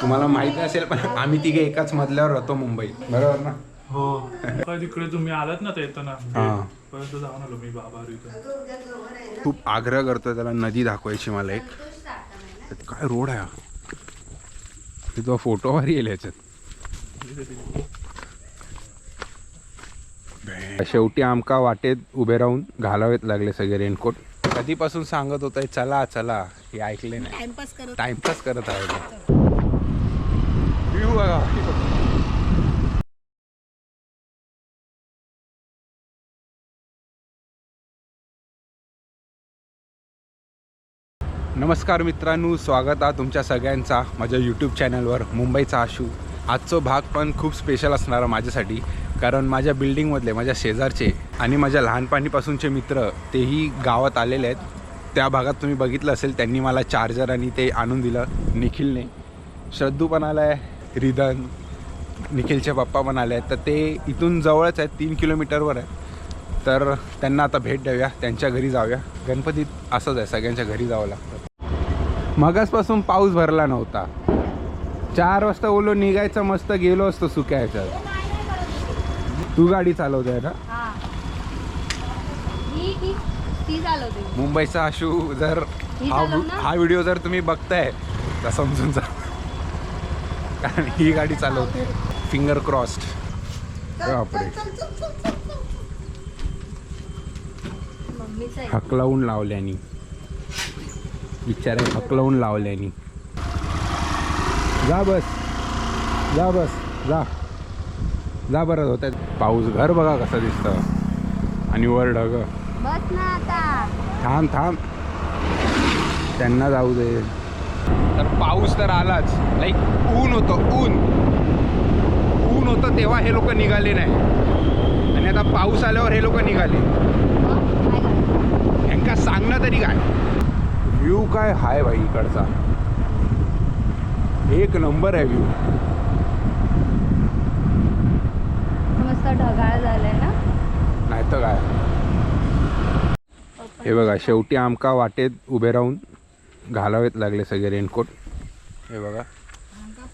तुम्हाला माहिती असेल पण आम्ही तिघे एकाच मधल्यावर राहतो मुंबईत बरोबर ना? हो. काय तिकडे तुम्ही आलात ना ते येताना हा. पर्यंत जाऊन आलो मी बाबा इथं खूप आग्रह करतोय त्याला नदी दाखवायची मला एक. तर काय रोड आहे हा? तिथं फोटोवर येईल याच्यात. शेवटी आमका वाटेत उभे राहून घालावेत लागले सगळे रेनकोट. कधीपासून सांगत होते चला चला. हे ऐकले नाही. टाइमपास करत टाइमपास करत आहे. व्ह्यू बघा नमस्कार मित्रांनो स्वागत आहे तुमच्या सगळ्यांचा माझ्या यूट्यूब चॅनलवर मुंबईचा आशू. आजचा भाग पण खूप स्पेशल असणार माझ्यासाठी कारण माझ्या बिल्डिंगमधले माझ्या शेजारचे आणि माझ्या लहानपणीपासूनचे मित्र तेही गावात आलेले आहेत. त्या भागात तुम्ही बघितलं असेल त्यांनी मला चार्जर आणि ते आणून दिलं निखिलने. श्रद्धू पण आला आहे रिदन निखिलचे पप्पा पण आले आहेत. तर ते इथून जवळच आहेत तीन किलोमीटरवर आहे तर त्यांना आता भेट देऊया त्यांच्या घरी जाऊया. गणपतीत असंच आहे सगळ्यांच्या घरी जावं लागतं. मगासपासून पाऊस भरला नव्हता. चार वाजता ओलो निघायचं मस्त गेलो असतो सुक्या ह्याच्यात तू गाडी चालवते ना? मुंबईचा आशू जर? हा व्हिडिओ जर तुम्ही बघताय तर समजून जा. कारण ही गाडी चालवते. फिंगर क्रॉस्ड बापरे. हकलावून लावल्यानी. बिचारे हकलावून लावल्यानी. जा बस. जा बस. जा. जा बरं होत पाऊस घर बघा कसं दिसतं. आणि वर ढग. थांब थांब. त्यांना जाऊ दे. तर पाऊस तर आलाच. लाईक ऊन होतं ऊन. ऊन होतं तेव्हा हे लोक निघाले नाही. आणि आता पाऊस आल्यावर हे लोक निघाले? ह्यांका सांगणं तरी काय? व्ह्यू काय हाय भाई इकडचा? एक नंबर आहे व्ह्यू मस्त ढगाळ झालंय ना? नाही तर काय? हे बघा शेवटी आमका वाटेत उभे राहून घालावेत लागले सगळे रेनकोट. हे बघा.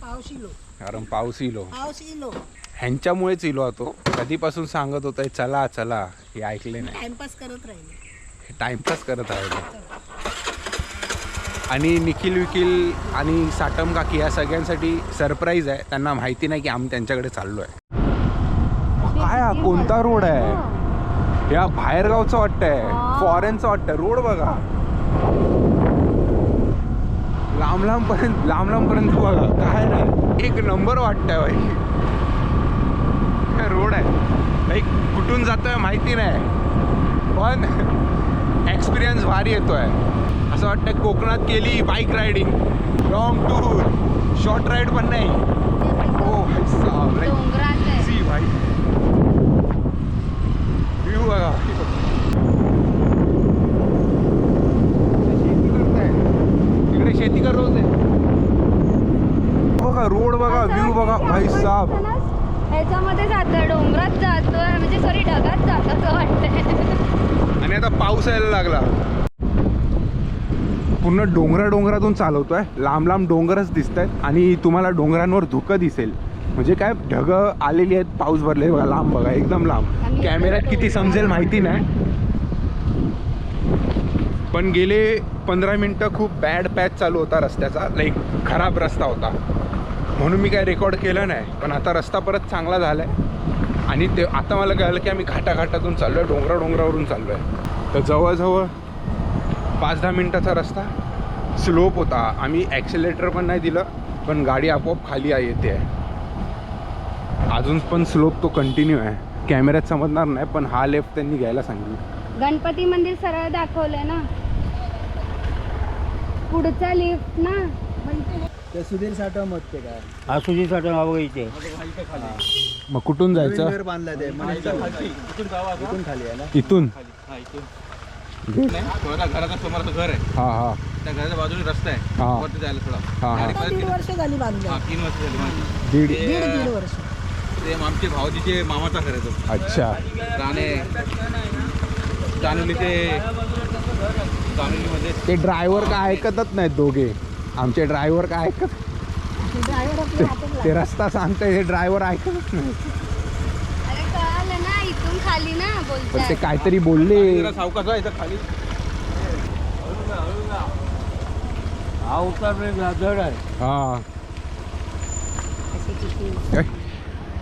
पाऊस इलो कारण पाऊस इलो पाऊस इलो ह्यांच्यामुळेच इलो होतो कधीपासून सांगत होतं चला चला. हे ऐकले नाही. टाइमपास करत राहिले. टाइमपास करत राहिले. आणि निखिल विखिल आणि साटम काकी या सगळ्यांसाठी सरप्राईज आहे. त्यांना माहिती नाही की आम्ही त्यांच्याकडे चाललो आहे काय हा? कोणता रोड आहे? या बाहेरगावचं वाटतंय. फॉरेनचं वाटतंय. रोड बघा. लांब लांब पर्यंत लांब लांब पर्यंत बघा काय नाही. एक नंबर वाटतंय भाई रोड आहे. लाईक कुठून जातोय माहिती नाही. पण एक्सपिरियन्स भारी येतोय. असं वाटतं कोकणात केली bike riding long tour short ride पण नाही. ओ भाई डोंगरात आहे. सी भाई. व्ह्यू बघा शेती करताय शेती करत होते। बघा रोड बघा व्ह्यू बघा. भाई साहब. ह्याच्यामध्ये जातोय डोंगरात जातोय म्हणजे सॉरी ढगात जात असं वाटतंय. आणि आता पाऊस यायला लागला. पूर्ण डोंगरा डोंगरातून चालवतोय. लांब लांब डोंगरच दिसत आहेत आणि तुम्हाला डोंगरांवर धुकं दिसेल. म्हणजे काय ढग आलेली आहेत पाऊस भरले बघा लांब बघा एकदम लांब. कॅमेऱ्यात किती समजेल माहिती नाही. पण गेले पंधरा मिनटं खूप बॅड पॅच चालू होता रस्त्याचा. लाईक खराब रस्ता होता. म्हणून मी काय रेकॉर्ड केलं नाही. पण आता रस्ता परत चांगला झाला आहे आणि ते आता मला कळलं की आम्ही घाटाघाटातून चाललो आहे डोंगरा डोंगरावरून चाललो आहे तर जवळजवळ पाच दहा मिनटाचा रस्ता. स्लोप होता. आम्ही ॲक्सिलेटर पण नाही दिलं पण गाडी आपोआप खाली येते. आहे अजून पण स्लोप तो कंटिन्यू आहे. कॅमेऱ्यात समजणार नाही पण हा लेफ्ट त्यांनी घ्यायला सांगितलं. गणपती मंदिर सरळ दाखवलंय ना? पुढचा लिफ्ट ना. ते सुधीर साठव मत ते काय? हा साठवण बाबा इथे. मग कुठून जायचं? घर बांधलं ते. इथून खाली. आहे ना? इथून? घराच्या समोरचं घर आहे. हा हा. त्या घराच्या बाजूने रस्ता आहे. हा. वरती जायला थोडा. तीन- वर्ष झाली बांधलं. हा, तीन वर्ष झाली. दीड ते- दीड दीड वर्ष. ते आमचे भाऊजीचे मामाचा घर आहे तो. अच्छा. राणे चानुली ते ते ड्रायव्हर काय ऐकतच नाहीत दोघे. आमचे ड्रायव्हर काय ऐकत ते रस्ता सांगताय हे ड्रायव्हर ऐकतच नाही अरे कळालं ना इथून खाली ना पण ते काहीतरी बोलले. खाली. हा उतर हा.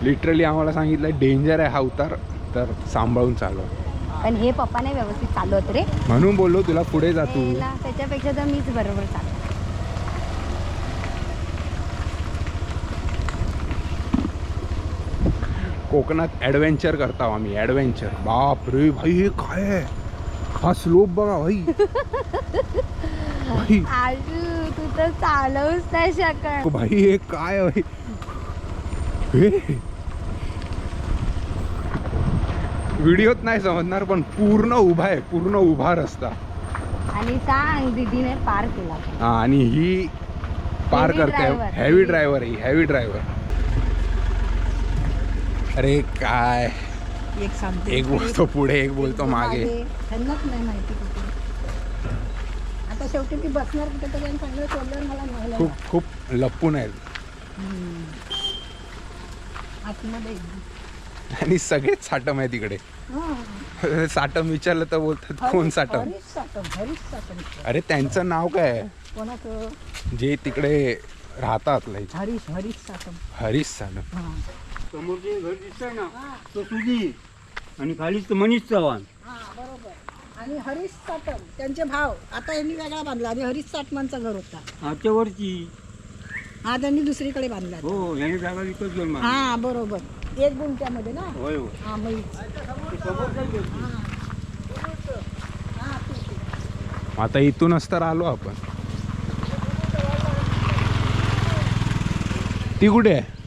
लिटरली आम्हाला सांगितलं डेंजर आहे हा उतार तर सांभाळून चालव. पण हे पप्पा नाही व्यवस्थित चालवत रे. म्हणून बोललो तुला पुढे जा तू. त्याच्यापेक्षा तर मीच बरोबर चालव कोकणात ॲडव्हेंचर करतो आम्ही ॲडव्हेंचर बाप रे भाई हे काय आहे? हा स्लोप बघा भाई. भाई. आजू तू तर चालवूच नाही शकत. भाई हे काय आहे? हे व्हिडिओत नाही समजणार पण पूर्ण उभा आहे पूर्ण उभा रस्ता. आणि सांग दीदीने पार केला. हा आणि ही पार Heavy करते. driver. हेवी ड्रायव्हर ही हेवी ड्रायव्हर अरे काय? एक सांगते. एक बोलतो पुढे एक बोलतो मागे. त्यांनाच नाही माहिती कुठे. आता शेवटी ती बसणार कुठे तरी आणि चांगलं सोडल्यावर मला खूप खूप लपून आहेत. आतमध्ये आणि सगळेच साटम आहे तिकडे हा. साटम विचारलं तर बोलतात कोण साटम? हरीश साटम हरीश साटम. अरे त्यांचं नाव काय आहे? कोणाचं? जे तिकडे राहतात लाईक हरीश हरीश साटम. हरीश साटम. हा. समोरचे घर दिसतंय ना तो सुधी आणि खालीच मनीष चव्हाण. हा बरोबर. आणि हरीश साटम त्यांचे भाव. आता यांनी वेगळा बांधला. आधी हरीश साटमांचा घर होता. आजच्या वरची हा त्यांनी दुसरीकडे बांधला हो याने जागा विकत घेऊन मारली. हा बरोबर. एक गुंठ्यामध्ये ना? होय होय. हा मग आता इथूनच तर आलो आपण. ती कुठे आहे?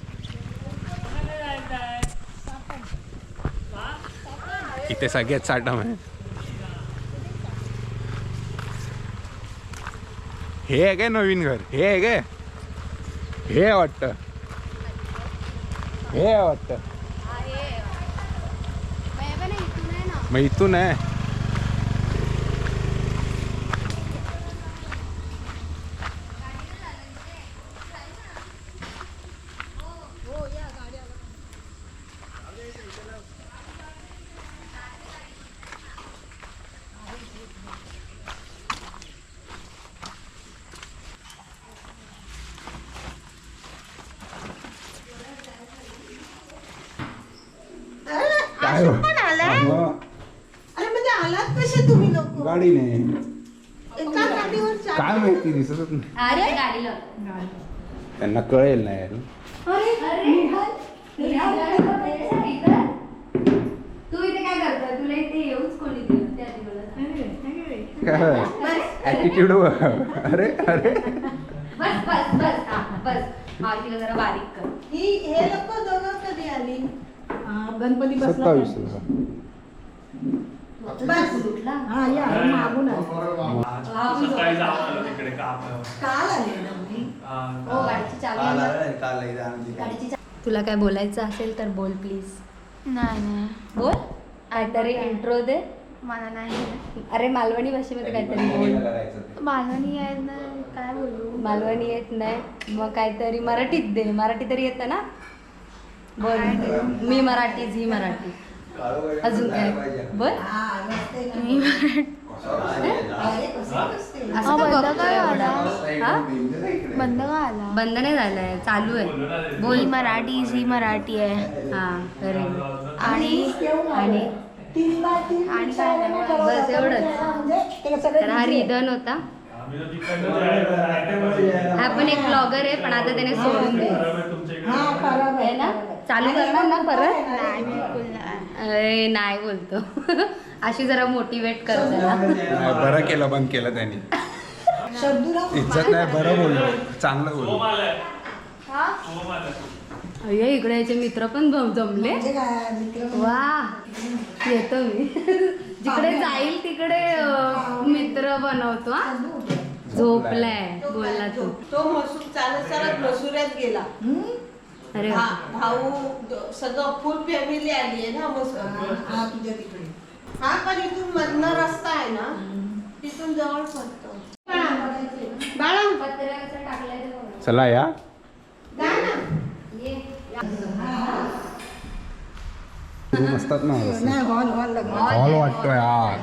इथे सगळ्यात साठम आहे हे आहे काय नवीन घर? हे आहे काय? हे वाटतं. हे वाटतं. मग इथून आहे. काय हो? मग अरे म्हणजे आलात कसे तुम्ही लोक? गाडीने एका गाडीवर चार काय माहिती दिसतच नाही. अरे गाडीला. त्यांना कळेल नाही यार. तू इथे काय करतोय? तुला इथे येऊच कोणी दिलं त्या आधी मला सांग. काय ऍटिट्यूड अरे अरे. बस बस बस. हा बस. जरा बारीक कर. ही हे लोक दोघं कधी आली? गणपती बसला सत्तावीस बस. हा या मागून आहे. सकाळी जाऊन आलो तिकडे कामावर काल आले ना मी हा. गाडीची चावी? गाडीची चा- तुला काय बोलायचं असेल तर बोल प्लीज नाही नाही. बोल. काहीतरी इंट्रो दे. मला नाही अरे मालवणी भाषेमध्ये काहीतरी बोल. मालवणी आहे ना काय बोलू? मालवणी येत नाही. मग काहीतरी मराठीत दे. मराठी तरी येतं ना? बोल मी मराठी झी मराठी. अजून काय? हा ना. मी बंद बघतोय काय एवढा? आला? हा? बंद का आला? बंद नाही झालंय. चालू आहे. बोल. मराठी झी मराठी आहे. हा करेक्ट आणि आणि? काय? बस. एवढंच. म्हणजे ते सगळे तर हा. रिदन होता. हा पण एक ब्लॉगर आहे पण आता त्याने सोडून दिलं आहे. हा ना. चालू करणार ना परत? अरे नाही बोलतो. अशी जरा मोटिवेट कर जरा नाही, बरं केलं बंद केलं त्यांनी. इज्जत नाही बरं बोललो. चांगलं बोललो. अय्यो इकडे याचे मित्र पण जम- जमले. म्हणजे वा येतो मी. जिकडे जाईल तिकडे अं, मित्र बनवतो हा? झोपलाय. बोलला तू. तो मसूर चालत चालत मसुऱ्यात गेला. अरे भाऊ सगळं फुल फॅमिली आली आहे ना हा तुझ्या तिकडे. हा पण इथून मधनं रस्ता आहे ना तिथून जवळ पडतो. बाळा चला या. हॉल वाटतो यार.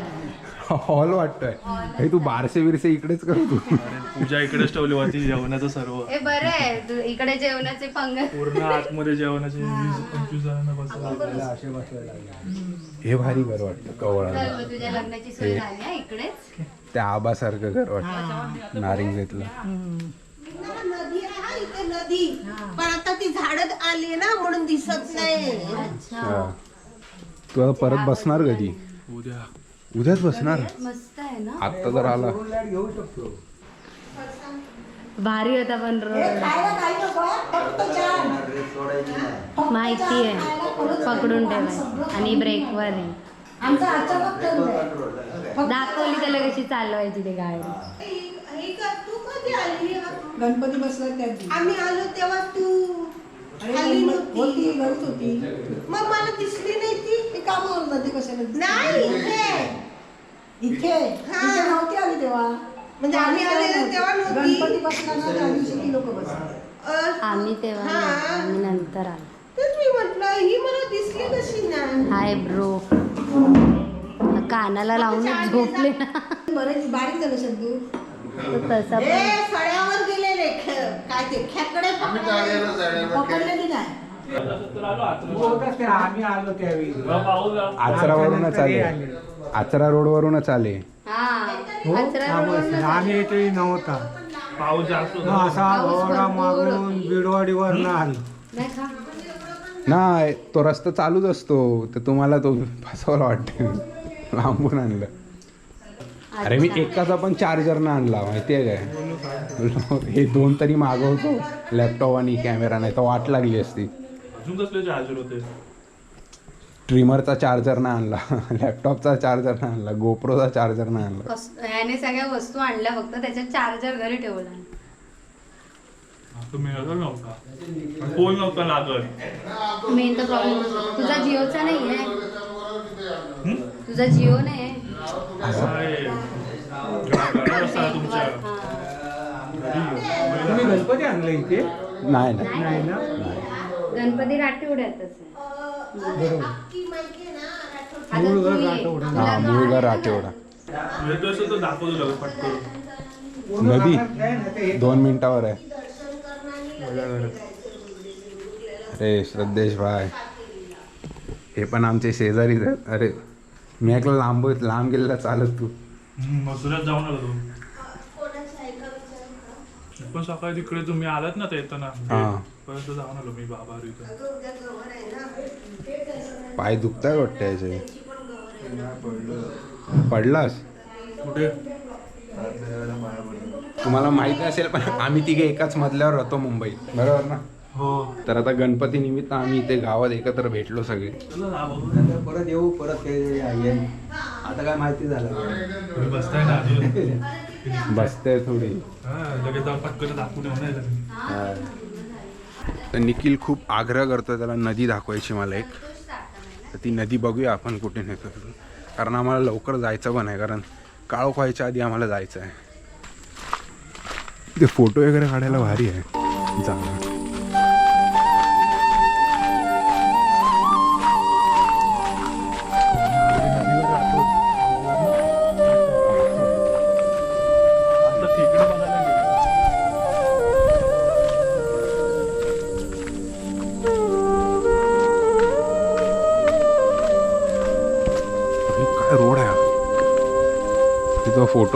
हॉल वाटतोय. हे तू बारसे बिरसे इकडेच कर तू. पूजा इकडेच ठेवली होती जेवणाचं सर्व. हे बरं आहे. इकडे जेवणाचे पंग पूर्ण आतमध्ये जेवणाचे वीस पंचवीस जणांना बसवलं. हे भारी घर वाटतं कवळा तुझ्या लग्नाची सोय झाली आहे इकडेच? त्या आबासारखं घर वाटतं. नारिंगेतलं. ना, नदी आहे हा. इथे नदी पण आता ती झाडं आली ना म्हणून दिसत नाही हा. तू आता परत बसणार कधी? उद्या. उद्याच बसणार. मस्त आहे ना? आत्ता जर आला. घेऊ शकतो भारी होता पण माहिती आहे. पकडून ठेवाय आणि ब्रेकवर आहे. दाखवली त्याला कशी चालवायची ते गाडी. आली गणपती बसला. आम्ही आलो तेव्हा तू होती घरीच होती. मग मला दिसली नाही ती. ते कामावर जाते कशाला? दिसते? नाही इथे. इथे. इथे. नव्हती आली तेव्हा. म्हणजे आम्ही आलेलो तेव्हा नव्हती. गणपती बसला ना त्या दिवशी ती लोक बसले अ, आम्ही तेव्हा हा. आम्ही नंतर आलो. तेच मी म्हटलं ही मला दिसली कशी नाही हाय ब्रो. कानाला लावूनच झोपले ना. बरेच बारीक झालं शब्दू तसा ए पण. खे- काय ते खेकडे पकडायला. पकडलेली नाही? आम्ही आलो. त्यावेळी पाऊस आचरावरूनच आले. आचरा रोडवरूनच आले. हा हो, आचरा आम्ही इथे नव्हता. पाऊस जास्त मग. असा पाऊस ओरडा भरपूर. बिडवाडीवर आलो नाही का? नाही तो रस्ता चालूच असतो. तर तुम्हाला तो फसवला वाटतं. लांबून आणलं. अरे मी एकाचा पण चार्जर ना आणला माहितीये काय? हे दोन तरी मागवतो लॅपटॉप आणि कॅमेरा नाही तर वाट लागली असती. अजून कसले चार्जर होते? ट्रिमरचा चार्जर ना आणला लॅपटॉपचा चार्जर ना आणला गोप्रोचा चार्जर ना आणला. ह्याने सगळ्या वस्तू आणल्या फक्त त्याच्यात चार्जर घरी ठेवला. फोन नव्हता लागत. मेन तर प्रॉब्लेम तुझा जिओचा नाही आहे? तुझा जिओ नाही तुम्ही गणपती आणलं इथे? नाही ना? गणपती राठीवड्यातच हा राठेवडा नदी. दोन मिनिटावर आहे. अरे श्रद्धेश भाई. हे पण आमचे शेजारीच आहेत. अरे मी ऐकलं लांब लांब गेलेला चालत तू. मथुऱ्यात जाऊन आलो. तू पण सकाळी तिकडे तुम्ही आलात ना ते येताना. हा. पर्यंत जाऊन आलो मी बाबा इथं. पाय दुखताय वाटतं याचे. पडलास? कुठे? तुम्हाला माहिती असेल पण आम्ही तिघे एकाच मधल्यावर राहतो मुंबईत. बरोबर ना? हो. तर आता गणपती निमित्त आम्ही इथे गावात एकत्र भेटलो सगळे. चला ना बघू. परत येऊ परत ते. आता काय माहिती झालं. तुम्ही बसताय ना बसते थोडी. हा, लगेच जाऊन पटकन दाखवून येऊ नाही लगेच. तर निखिल खूप आग्रह करतो त्याला नदी दाखवायची मला एक. तर ती नदी बघूया आपण कुठे नेतो. कारण आम्हाला लवकर जायचं पण आहे कारण काळोख व्हायच्या आधी आम्हाला जायचं आहे. ते फोटो वगैरे काढायला भारी आहे. चांगलं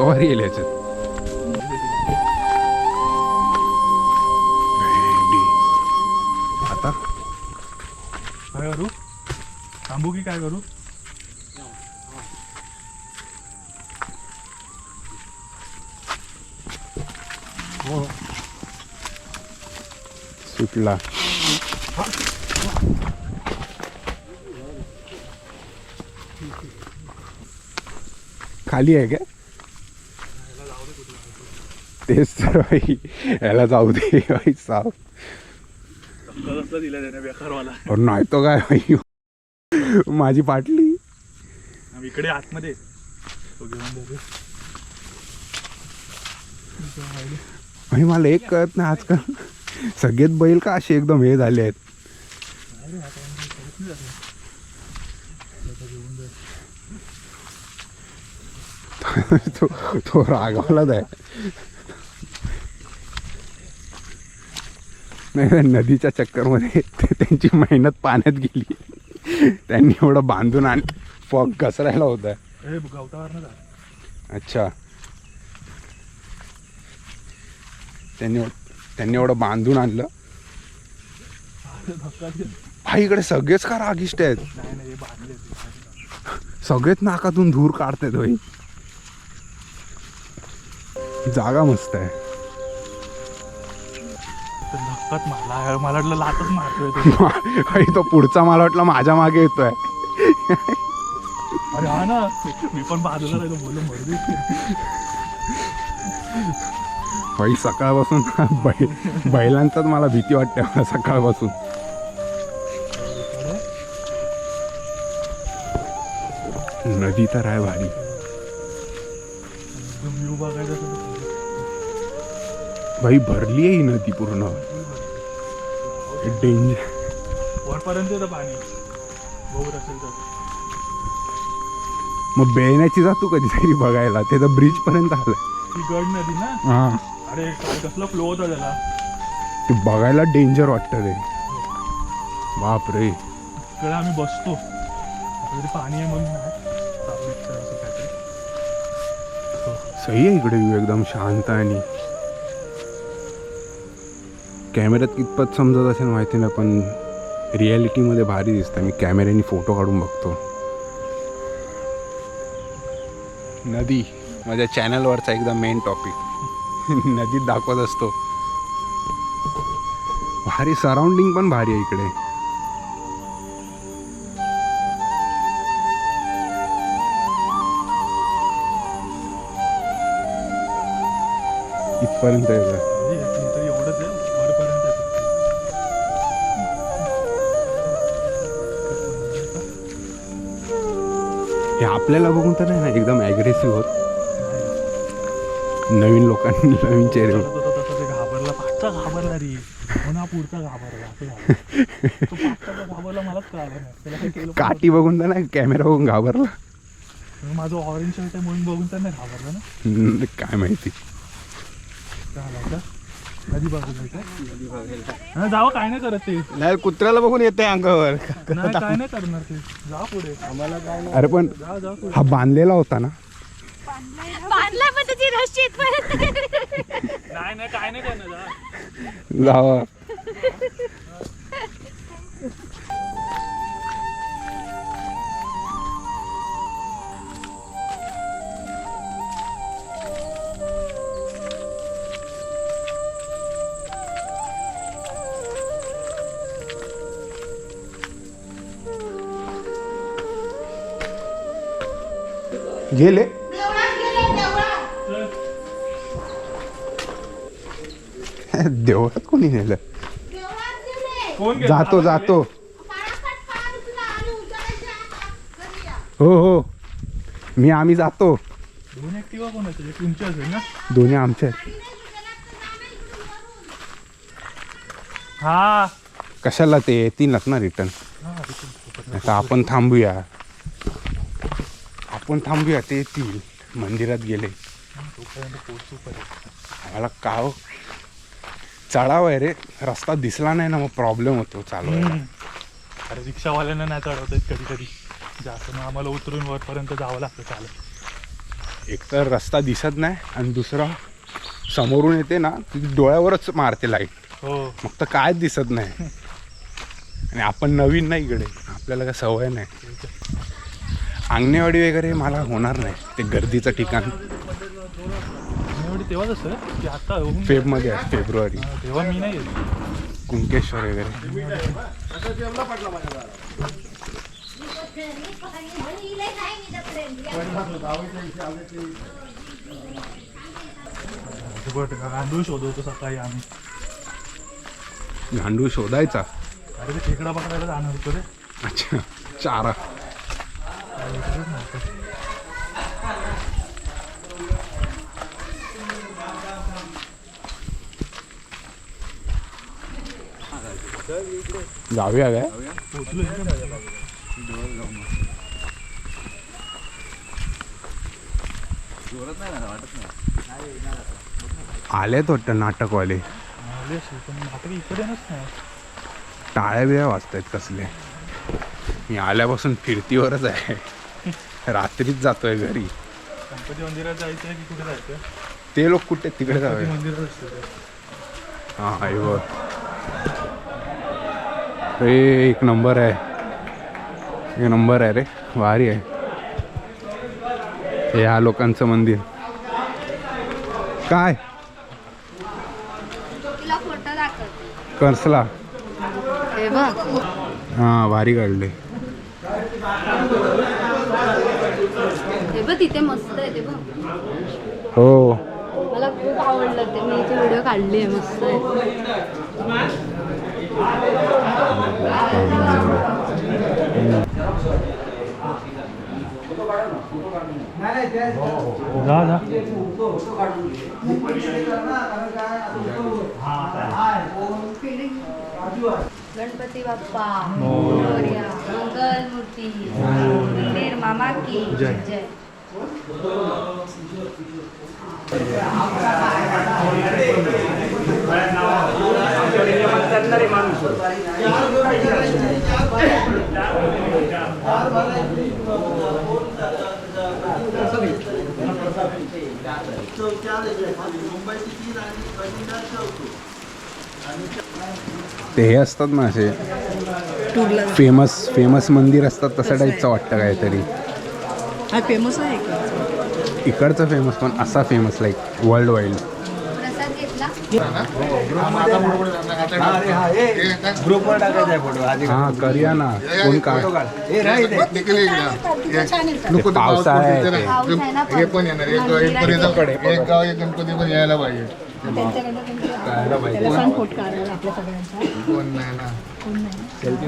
फोटो भारी येईल याच्यात भेंडी. आता? काय करू? थांबू की काय करू? सुटला. खाली आहे काय? तेच तर भाई याला जाऊ दे भाई साफ दिला त्याने बेकारवाला नाही तो काय भाई माझी पाटली इकडे आतमध्ये. आणि मला एक कळत नाही आजकाल. सगळेच बैल का असे एकदम हे झाले आहेत. तो तो रागावलाच आहे. नाही नदीच्या चक्करमध्ये त्यांची मेहनत पाण्यात गेली. त्यांनी एवढं बांधून आण फॉग घसरायला होता. अच्छा. त्यांनी त्यांनी एवढं बांधून आणलं. हा इकडे सगळेच का रागिष्ट आहेत? सगळेच नाकातून धूर काढतात होई जागा मस्त आहे. धक्काच मारला. मला वाटलं लातच मारतोय तो. पुढचा मला वाटलं माझ्या मागे येतोय. अरे हा ना. मी पण बाजूला राहिलो बोललो मरू भाई सकाळपासून बै बैलांचाच मला भीती वाटते मला सकाळपासून. नदी तर आहे भारी. व्ह्यू बघायचा असेल तर भाई भरली आहे ही नदी पूर्ण. डेंजर वरपर्यंत येतं पाणी. असेल तर. मग बेळण्याची जा तू कधीतरी बघायला. ते तर ब्रिज पर्यंत आलंय. ती गड नदी ना? हा. अरे काय कसला फ्लो होता त्याला. ते बघायला डेंजर वाटतं ते बाप रे इकडे आम्ही बसतो. पाणी आहे म्हणून नाही. Public चं असं काहीतरी. सही आहे इकडे व्ह्यू एकदम शांत आणि कॅमेऱ्यात कितपत समजत असेल माहिती नाही पण रियालिटीमध्ये भारी दिसतं. मी कॅमेऱ्याने फोटो काढून बघतो. नदी माझ्या चॅनलवरचा एकदम मेन टॉपिक नदीत दाखवत असतो. भारी सराउंडिंग पण भारी आहे इकडे. इथपर्यंत आपल्याला बघून तर नाही ना एकदम ॲग्रेसिव्ह होत. नवीन लोकांनी नवीन चेहरे घाबरला पाचचा घाबरला रे. हो ना पुढचा घाबरला. घाबरला मलाच कळालं काठी बघून तर नाही कॅमेरा बघून घाबरला. माझं ऑरेंज शर्ट आहे म्हणून बघून तर नाही घाबरला ना? काय माहिती. बघायला हा जावं काय नाही करत ते. नाही कुत्र्याला बघून येते अंगावर. नाही काय नाही करणार ते. जा पुढे. आम्हाला काय अरे पण जा जा पुढे. हा बांधलेला होता ना? बांधला पण त्याची इथपर्यंत. नाही नाही काय नाही करणार जा. जावा. गेले. देवळात कोणी नेलं? जातो जातो. हो हो. मी आम्ही जातो. दोन्ही आमचे आहेत. हा. कशाला ते? येतीलच ना रिटर्न. आता आपण थांबूया. आपण थांबूया ते येतील मंदिरात गेले. आम्हाला काव चढाव आहे रे. रस्ता दिसला नाही ना मग प्रॉब्लेम होतो चालवायला. अरे रिक्षावाल्यांना नाही चढवत कधी कधी जास्त मग आम्हाला उतरून वरपर्यंत जावं लागतं चालत. एक तर रस्ता दिसत नाही आणि दुसरा समोरून येते ना ती डोळ्यावरच मारते लाइट हो. मग तर कायच दिसत नाही. आणि आपण नवीन नाही इकडे. आपल्याला काय सवय नाही. अंगणेवाडी वगैरे मला होणार नाही. ते गर्दीचं ठिकाण. एवढी तेव्हाच असतं की आता होऊन फेबमध्ये आहे फेब्रुवारी. तेव्हा मी नाही कुंकेश्वर वगैरे. गांडूळ शोधवतो सकाळी आम्ही. गांडूळ शोधायचा. अरे ते खेकडा पकडायला जाणार होतो रे. अच्छा चारा. जाऊया काय? आलेत वाटतं नाटकवाले. टाळ्या बिळ्या वाचतायत कसले. मी आल्यापासून फिरतीवरच आहे. रात्रीच जातोय घरी. गणपती मंदिरात जायचं की कुठे जायचं ते लोक कुठे तिकडे जावे. हा बघ. रे एक नंबर आहे. एक नंबर आहे रे. भारी आहे. हे ह्या लोकांचं मंदिर. काय? कसला हे हा भारी काढले हे बघ तिथे मस्त आहे ते बघ. हो. मला खूप आवडलं ते मी इथे व्हिडिओ काढली आहे मस्त आहे. जा जा. गणपती बाप्पा मोरया, मंगल मूर्ती मंदिर मामा की जय. ते हे असतात ना असे फेमस फेमस मंदिर असतात तसं टाईपचं वाटतं काहीतरी. हा फेमस आहे इकडचं. फेमस पण असा फेमस लाईक वर्ल्ड वाईड हा करूया ना कोण काय? हे पावसाळा आहे. हे पण येणार. एक गणपती पण यायला पाहिजे. त्यांच्याकडनं त्यांच्या- कळायला पाहिजे. त्याला सांग फोट काढायला आपल्या सगळ्यांचा. कोण नाही ना. कोण नाही. सेल्फी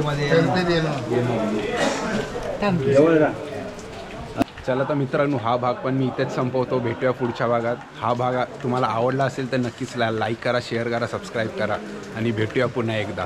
चला तर मित्रांनो हा भाग पण मी इथेच संपवतो. भेटूया पुढच्या भागात. हा भाग तुम्हाला आवडला असेल तर नक्कीच लाईक करा शेअर करा सबस्क्राईब करा. आणि भेटूया पुन्हा एकदा.